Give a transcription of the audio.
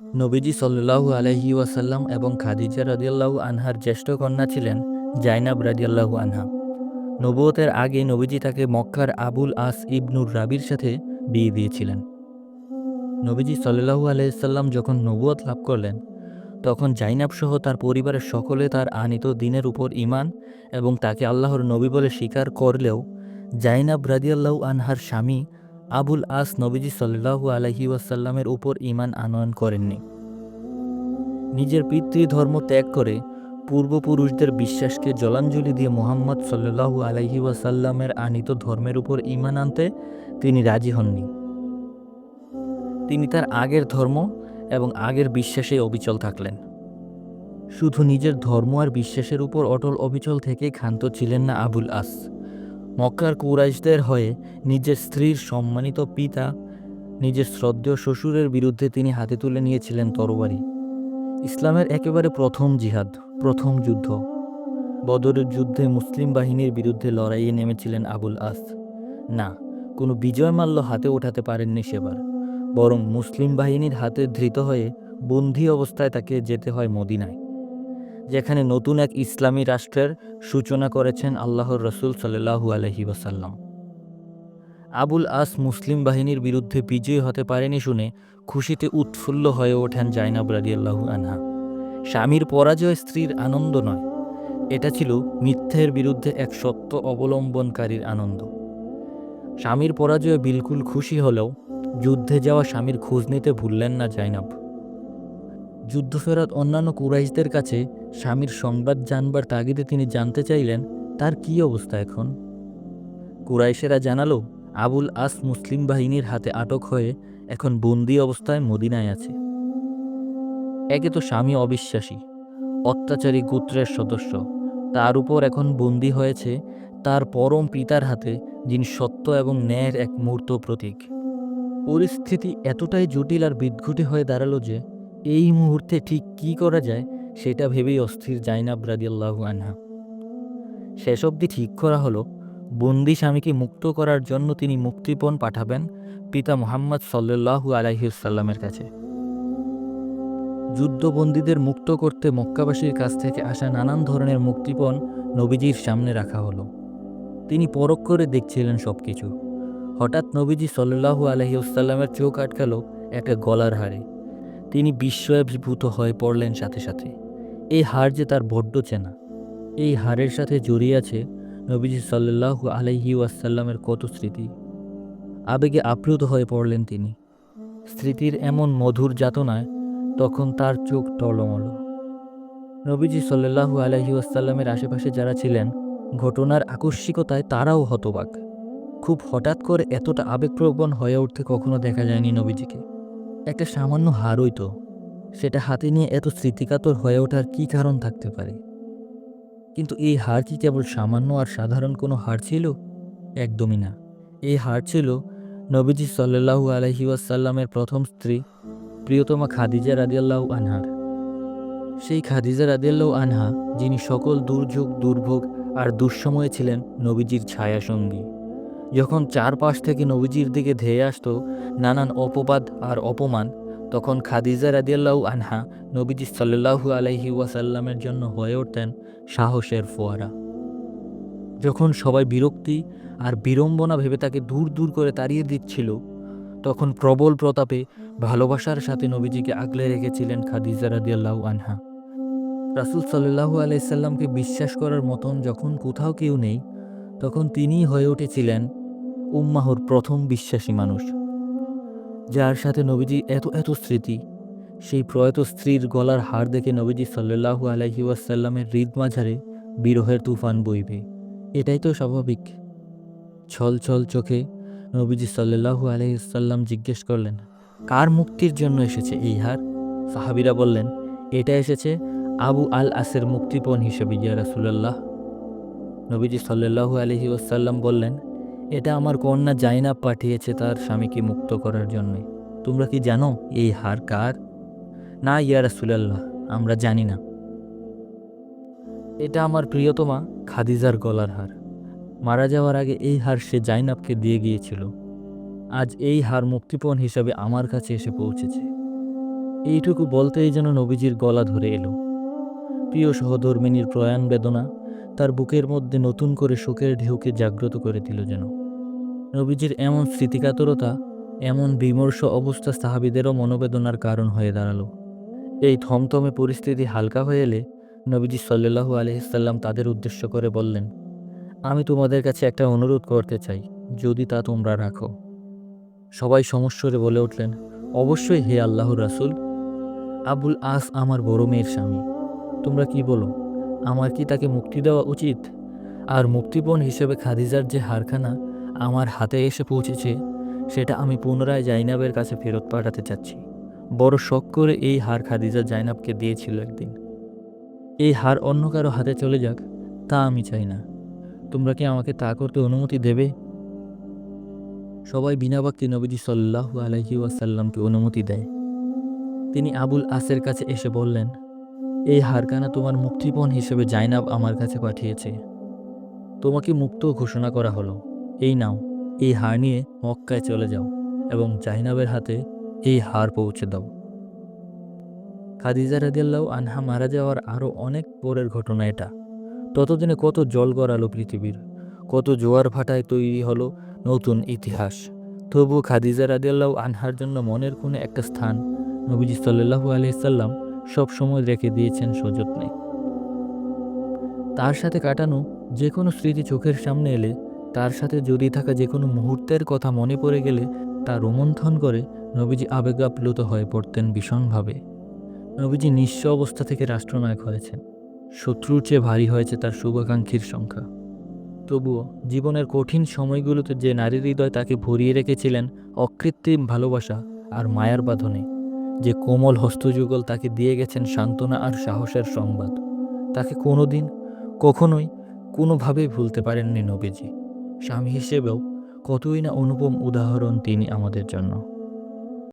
নবীজি সাল্লাল্লাহু আলহি ওয়াসাল্লাম এবং খাদিজা রাদিয়াল্লাহু আনহার জ্যেষ্ঠ কন্যা ছিলেন জাইনাব রাদিয়াল্লাহু আনহা। নবুয়তের আগে নবীজি তাকে মক্কার আবুল আস ইবনুর রাবির সাথে বিয়ে দিয়েছিলেন। নবীজি সাল্লাল্লাহু আলাইসাল্লাম যখন নবুয়ত লাভ করলেন, তখন জাইনাব সহ তার পরিবারের সকলে তার আনিত দিনের উপর ইমান এবং তাকে আল্লাহর নবী বলে স্বীকার করলেও জাইনাব রাদিয়াল্লাহু আনহার স্বামী আবুল আস নবীজি সাল্লাহু আলহি ওয়াসাল্লামের উপর ইমান আনয়ন করেননি। নিজের পিতৃধর্ম ত্যাগ করে পূর্বপুরুষদের বিশ্বাসকে জলাঞ্জলি দিয়ে মোহাম্মদ সাল্লাহু আলহি ওয়াসাল্লামের আনিত ধর্মের উপর ইমান আনতে তিনি রাজি হননি। তিনি তার আগের ধর্ম এবং আগের বিশ্বাসে অবিচল থাকলেন। শুধু নিজের ধর্ম আর বিশ্বাসের উপর অটল অবিচল থেকে ক্ষান্ত ছিলেন না আবুল আস। মক্কার কুরাইশদের হয়ে নিজের স্ত্রীর সম্মানিত পিতা, নিজের শ্রদ্ধেয় শ্বশুরের বিরুদ্ধে তিনি হাতে তুলে নিয়েছিলেন তরবারি। ইসলামের একেবারে প্রথম জিহাদ, প্রথম যুদ্ধ। বদরের যুদ্ধে মুসলিম বাহিনীর বিরুদ্ধে লড়াইয়ে নেমেছিলেন আবুল আস। না, কোনো বিজয় মাল্য হাতে ওঠাতে পারেননি সেবার। বরং মুসলিম বাহিনীর হাতে ধৃত হয়ে বন্দী অবস্থায় তাকে যেতে হয় মদিনায়। যেখানে নতুন এক ইসলামী রাষ্ট্রের সূচনা করেছেন আল্লাহর রসুল সাল্লাহু আলহি ওসাল্লাম আবুল আস মুসলিম বাহিনীর বিরুদ্ধে বিজয়ী হতে পারেনি শুনে খুশিতে উৎফুল্ল হয়ে ওঠেন জাইনাব রাদিয়াল্লাহু আনহা। স্বামীর পরাজয় স্ত্রীর আনন্দ নয়, এটা ছিল মিথ্যের বিরুদ্ধে এক সত্য অবলম্বনকারীর আনন্দ। স্বামীর পরাজয়ে বিলকুল খুশি হলেও যুদ্ধে যাওয়া স্বামীর খোঁজ নিতে ভুললেন না জাইনাব। যুদ্ধ ফেরত অন্যান্য কুরাইশদের কাছে স্বামীর সংবাদ জানবার তাগিদে তিনি জানতে চাইলেন, তার কি অবস্থা এখন? কুরাইশেরা জানালো, আবুল আস মুসলিম বাহিনীর হাতে আটক হয়ে এখন বন্দি অবস্থায় মদিনায় আছে। একে তো স্বামী অবিশ্বাসী, অত্যাচারী গোত্রের সদস্য। তার উপর এখন বন্দি হয়েছে তার পরম পিতার হাতে, যিনি সত্য এবং ন্যায়ের এক মূর্ত প্রতীক। পরিস্থিতি এতটাই জটিল আর বিদঘুটে হয়ে দাঁড়াল যে, এই মুহূর্তে ঠিক কি করা যায় সেটা ভেবেই অস্থির জাইনাব রাদিয়াল্লাহু আনহা। শেষ অবধি ঠিক করা হলো, বন্দি স্বামীকে মুক্ত করার জন্য তিনি মুক্তিপণ পাঠাবেন পিতা মোহাম্মদ সাল্লাল্লাহু আলাইসাল্লামের কাছে। যুদ্ধবন্দীদের মুক্ত করতে মক্কাবাসীর কাছ থেকে আসা নানান ধরনের মুক্তিপণ নবীজির সামনে রাখা হলো। তিনি পরখ করে দেখছিলেন সব কিছু হঠাৎ নবীজি সাল্লাহু আলহিউসাল্লামের চোখ আটকালো একটা গলার হারে। তিনি বিস্ময়ভূত হয়ে পড়লেন সাথে সাথে। এই হার যে তার বড্ড চেনা। এই হারের সাথে জড়িয়ে আছে নবীজি সাল্লাহু আলহি ওয়াসাল্লামের কত স্মৃতি। আবেগে আপ্লুত হয়ে পড়লেন তিনি। স্মৃতির এমন মধুর যাতনায় তখন তার চোখ টলমল। নবীজি সাল্লাহু আলহি ওয়াসাল্লামের আশেপাশে যারা ছিলেন, ঘটনার আকস্মিকতায় তারাও হতবাক। খুব হঠাৎ করে এতটা আবেগপ্রবণ হয়ে উঠতে কখনো দেখা যায়নি নবীজিকে। একটা সামান্য হারই তো। সেটা হাতে নিয়ে এত স্মৃতিকাতর হয়ে ওঠার কী কারণ থাকতে পারে? কিন্তু এই হার কি কেবল সামান্য আর সাধারণ কোনো হার ছিল? একদমই না। এই হার ছিল নবীজি সাল্লাহু আলহি ওয়াসাল্লামের প্রথম স্ত্রী, প্রিয়তমা খাদিজা রাদিয়াল্লাহু আনহার। সেই খাদিজা রাদিয়াল্লাহু আনহা, যিনি সকল দুর্যোগ, দুর্ভোগ আর দুঃসময়ে ছিলেন নবীজির ছায়া সঙ্গী যখন চারপাশ থেকে নবীজির দিকে ধেয়ে আসতো নানান অপবাদ আর অপমান, তখন খাদিজা রাদিয়াল্লাহু আনহা নবীজি সাল্লাহু আলহি ওয়াসাল্লামের জন্য হয়ে উঠতেন সাহসের ফোয়ারা। যখন সবাই বিরক্তি আর বিড়ম্বনা ভেবে তাকে দূর দূর করে তাড়িয়ে দিচ্ছিল, তখন প্রবল প্রতাপে ভালোবাসার সাথে নবীজিকে আগলে রেখেছিলেন খাদিজা রাদিয়াল্লাহু আনহা। রাসুল সাল্লাহু আলাইসাল্লামকে বিশ্বাস করার মতন যখন কোথাও কেউ নেই, তখন তিনিই হয়ে উঠেছিলেন উম্মাহর প্রথম বিশ্বাসী মানুষ। যার সাথে নবীজি এত এত স্মৃতি, সেই প্রয়াত স্ত্রীর গলার হার দেখে নবীজি সাল্লাহু আলহি ওয়াসাল্লামের হৃদ মাঝারে বিরহের তুফান বইবে। এটাই তো স্বাভাবিক। ছল ছল চোখে নবীজি সাল্লাহু আলহিসাল্লাম জিজ্ঞেস করলেন, কার মুক্তির জন্য এসেছে এই হার? সাহাবিরা বললেন, এটা এসেছে আবু আল আসের মুক্তিপণ হিসেবে, ইয়া রাসুলাল্লাহ। নবীজি সাল্লাহু আলহি বললেন এটা আমার কন্যা জাইনাব পাঠিয়েছে তার স্বামীকে মুক্ত করার জন্য তোমরা কি জানো এই হার কার? না, ইয়া রাসুলাল্লাহ, আমরা জানি না। এটা আমার প্রিয়তমা খাদিজার গলার হার। মারা যাওয়ার আগে এই হার সে জাইনাবকে দিয়ে গিয়েছিল। আজ এই হার মুক্তিপণ হিসাবে আমার কাছে এসে পৌঁছেছে। এইটুকু বলতেই যেন নবীজির গলা ধরে এলো। প্রিয় সহধর্মিনীর প্রয়াণ বেদনা তার বুকের মধ্যে নতুন করে শোকের ঢেউকে জাগ্রত করে দিল যেন। নবীজির এমন স্মৃতিকাতরতা, এমন বিমর্ষ অবস্থা সাহাবিদেরও মনোবেদনার কারণ হয়ে দাঁড়াল। এই থমথমে পরিস্থিতি হালকা হয়ে এলে নবীজি সাল্লু আলহিসাল্লাম তাদের উদ্দেশ্য করে বললেন, আমি তোমাদের কাছে একটা অনুরোধ করতে চাই, যদি তা তোমরা রাখো। সবাই সমস্যরে বলে উঠলেন, অবশ্যই হে আল্লাহর রাসুল, আবুল আস আমার বড় মেয়ের স্বামী, তোমরা কি বলো, আমার কি তাকে মুক্তি দেওয়া উচিত? আর মুক্তিপণ হিসেবে খাদিজার যে হারখানা আমার হাতে এসে পৌঁছেছে, সেটা আমি পুনরায় জাইনাবের কাছে ফেরত পাঠাতে চাচ্ছি। বড় শখ করে এই হার খাদিজা জাইনাবকে দিয়েছিল একদিন। এই হার অন্য কারও হাতে চলে যাক, তা আমি চাই না। তোমরা কি আমাকে তা করতে অনুমতি দেবে? সবাই বিনা বাক্তি নবীজি সাল্লাহু আলহি ওয়াসাল্লামকে অনুমতি দেয়। তিনি আবুল আসের কাছে এসে বললেন, এই হারকানা তোমার মুক্তিপণ হিসেবে জাইনাব আমার কাছে পাঠিয়েছে। তোমাকে মুক্ত ঘোষণা করা হলো। এই নাও, এই হার নিয়ে মক্কায় চলে যাও এবং জাইনাবের হাতে এই হার পৌঁছে দাও। খাদিজা রাদিয়াল্লাহু আনহা মারা যাওয়ার আরও অনেক পরের ঘটনা এটা। ততদিনে কত জল গড়ালো পৃথিবীর, কত জোয়ার ভাটায় তৈরি হলো নতুন ইতিহাস। তবু খাদিজা রাদিয়াল্লাহু আনহার জন্য মনের কোণে একটা স্থান নবীজি সাল্লাল্লাহু আলাইসাল্লাম সবসময় রেখে দিয়েছেন সযত্নে। তার সাথে কাটানো যে কোনো স্মৃতি চোখের সামনে এলে তার সাথে জড়িয়ে থাকা যে কোনো মুহূর্তের কথা মনে পড়ে গেলে তা রোমন্থন করে নবীজি আবেগাপ্লুত হয়ে পড়তেন ভীষণভাবে। নবীজি নিঃস্ব অবস্থা থেকে রাষ্ট্রনায়ক হয়েছেন। শত্রুর চেয়ে ভারী হয়েছে তার শুভাকাঙ্ক্ষীর সংখ্যা। তবুও জীবনের কঠিন সময়গুলোতে যে নারীর হৃদয় তাকে ভরিয়ে রেখেছিলেন অকৃত্রিম ভালোবাসা আর মায়ার বাঁধনে, যে কোমল হস্তযুগল তাকে দিয়ে গেছেন সান্ত্বনা আর সাহসের সংবাদ, তাকে কোনোদিন কখনোই কোনোভাবেই ভুলতে পারেননি নবীজি। স্বামী হিসেবেও কতই না অনুপম উদাহরণ তিনি আমাদের জন্য।